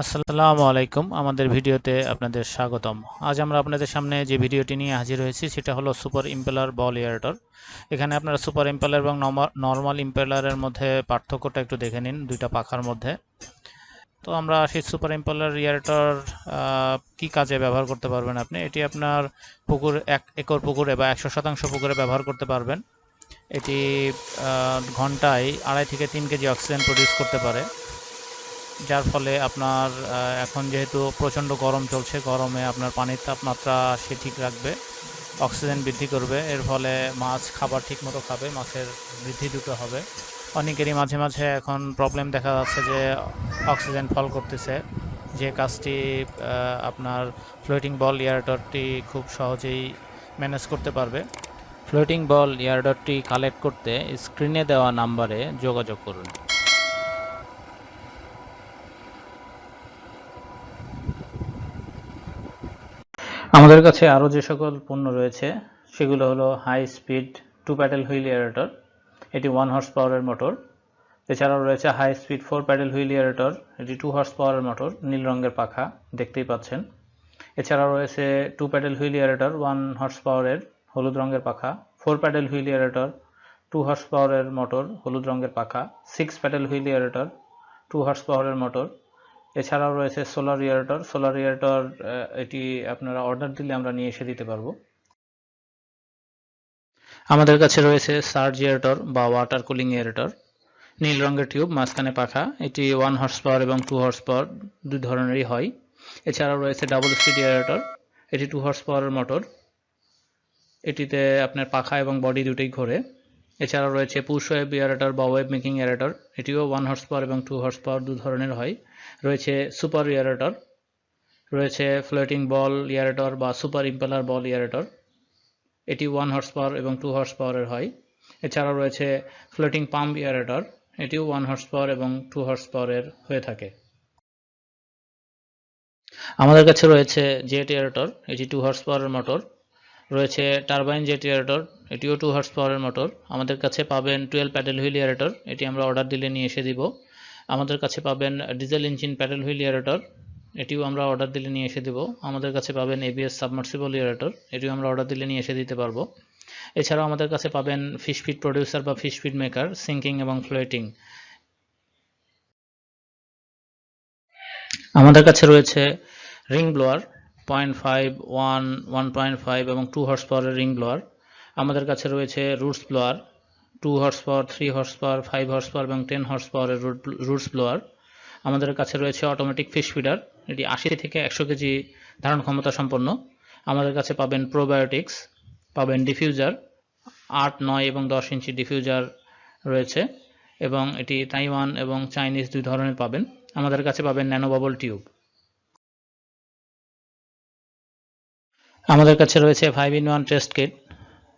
আসসালামু আলাইকুম। আমাদের ভিডিওতে আপনাদের স্বাগতম। আজ আমরা আপনাদের সামনে যে ভিডিওটি নিয়ে হাজির হয়েছি, সেটা হলো সুপার ইম্পেলার বল এয়ারটর এখানে আপনারা সুপার ইম্পেলার এবং নর্মাল ইম্পেলারের মধ্যে পার্থক্যটা একটু দেখে নিন, দুইটা পাখার মধ্যে। তো আমরা সেই সুপার ইম্পেলার এয়ারটর কি কাজে ব্যবহার করতে পারবেন আপনি? এটি আপনার পুকুর, এক একর পুকুরে বা একশো শতাংশ পুকুরে ব্যবহার করতে পারবেন। এটি ঘন্টায় আড়াই থেকে তিন কেজি অক্সিজেন প্রডিউস করতে পারে। যার ফলে আপনার এখন যেহেতু প্রচণ্ড গরম চলছে, গরমে আপনার পানির তাপমাত্রা সে ঠিক রাখবে, অক্সিজেন বৃদ্ধি করবে, এর ফলে মাছ খাবার ঠিক মতো খাবে, মাছের বৃদ্ধি দুটো হবে। অনেকেরই মাঝে মাঝে এখন প্রবলেম দেখা যাচ্ছে যে অক্সিজেন ফল করতেছে। যে কাজটি আপনার ফ্লোটিং বল এয়ারডটটি খুব সহজেই ম্যানেজ করতে পারবে। ফ্লোটিং বল এয়ারডটটি কালেক্ট করতে স্ক্রিনে দেওয়া নাম্বারে যোগাযোগ করুন। আমাদের কাছে আরও যে সকল পণ্য রয়েছে, সেগুলো হলো high speed two paddle wheel aerator এটি ওয়ান হর্স পাওয়ারের মোটর এছাড়াও রয়েছে high speed four paddle wheel aerator এটি টু হর্স পাওয়ারের মোটর নীল রঙের পাখা, দেখতেই পাচ্ছেন। এছাড়াও রয়েছে two paddle wheel aerator one horse পাওয়ারের হলুদ রঙের পাখা four paddle wheel aerator two horse পাওয়ারের মোটর হলুদ রঙের পাখা six paddle wheel aerator two horse পাওয়ারের মোটর এছাড়াও রয়েছে সোলার ইয়ারেটর সোলার ইয়ারেটর এটি আপনারা অর্ডার দিলে আমরা নিয়ে এসে দিতে পারব। আমাদের কাছে রয়েছে সার্জ ইয়ারেটর বা ওয়াটার কুলিং ইয়ারেটর নীল রঙের টিউব মাঝখানে পাখা। এটি ওয়ান হর্স পাওয়ার এবং টু হর্স পাওয়ার দুই ধরনেরই হয়। এছাড়াও রয়েছে ডাবল স্পিড ইয়ারেটর এটি টু হর্স পাওয়ারের মোটর এটিতে আপনার পাখা এবং বডি দুটোই ঘোরে। এছাড়াও রয়েছে পুশ ওয়েব ইয়ারেটর বা ওয়েব মেকিং ইয়ারেটর এটিও ওয়ান হর্স পাওয়ার এবং টু হর্স পাওয়ার দু ধরনের হয়। রয়েছে সুপার ইয়ারেটর রয়েছে ফ্লোটিং বল ইয়ারেটর বা সুপার ইম্পেলার বল ইয়ারেটর এটি ওয়ান হর্স পাওয়ার এবং টু হর্স পাওয়ারের হয়। এছাড়াও রয়েছে ফ্লোটিং পাম্প ইয়ারেটর এটিও ওয়ান হর্স পাওয়ার এবং টু হর্স পাওয়ারের হয়ে থাকে। আমাদের কাছে রয়েছে জেট এয়ারেটর এটি টু হর্স পাওয়ারের মোটর রয়েছে টারবাইন জেট এয়ারেটর এটিও টু হর্স পাওয়ারের মোটর আমাদের কাছে পাবেন টুয়েলভ প্যাডেল হুইল এয়ারেটর এটি আমরা অর্ডার দিলে নিয়ে এসে দিব। আমাদের কাছে পাবেন diesel engine paddle wheel aerator এটিও আমরা অর্ডার দিলে নিয়ে এসে দেবো। আমাদের কাছে পাবেন এবিএস সাবমার্সিবল এয়ারেটর এটিও আমরা অর্ডার দিলে নিয়ে এসে দিতে পারব। এছাড়াও আমাদের কাছে পাবেন ফিশ ফিড প্রডিউসার বা ফিশ ফিড মেকার সিঙ্কিং এবং ফ্লোয়েটিং আমাদের কাছে রয়েছে ring blower point five one one point five এবং টু হর্স পাওয়ারের রিং ব্লোয়ার আমাদের কাছে রয়েছে roots blower, two horse power three horse power five horse power এবং টেন হর্স পাওয়ারের রুটস ব্লোয়ার আমাদের কাছে রয়েছে অটোমেটিক ফিশ ফিডার এটি আশি থেকে একশো কেজি ধারণ ক্ষমতা সম্পন্ন। আমাদের কাছে পাবেন প্রোবায়োটিক্স পাবেন ডিফিউজার আট, নয় এবং দশ ইঞ্চি ডিফিউজার রয়েছে এবং এটি তাইওয়ান এবং চাইনিজ দুই ধরনের পাবেন। আমাদের কাছে পাবেন ন্যানোবাবল টিউব আমাদের কাছে রয়েছে five in one test kit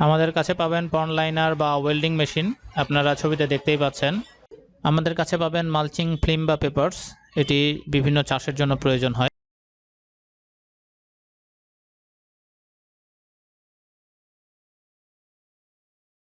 আমাদের কাছে পাবেন পন লাইনার বা ওয়েল্ডিং মেশিন। আপনারা ছবিতে দেখতেই পাচ্ছেন। আমাদের কাছে পাবেন মালচিং ফিল্ম বা পেপারস। এটি বিভিন্ন চাষের জন্য প্রয়োজন হয়।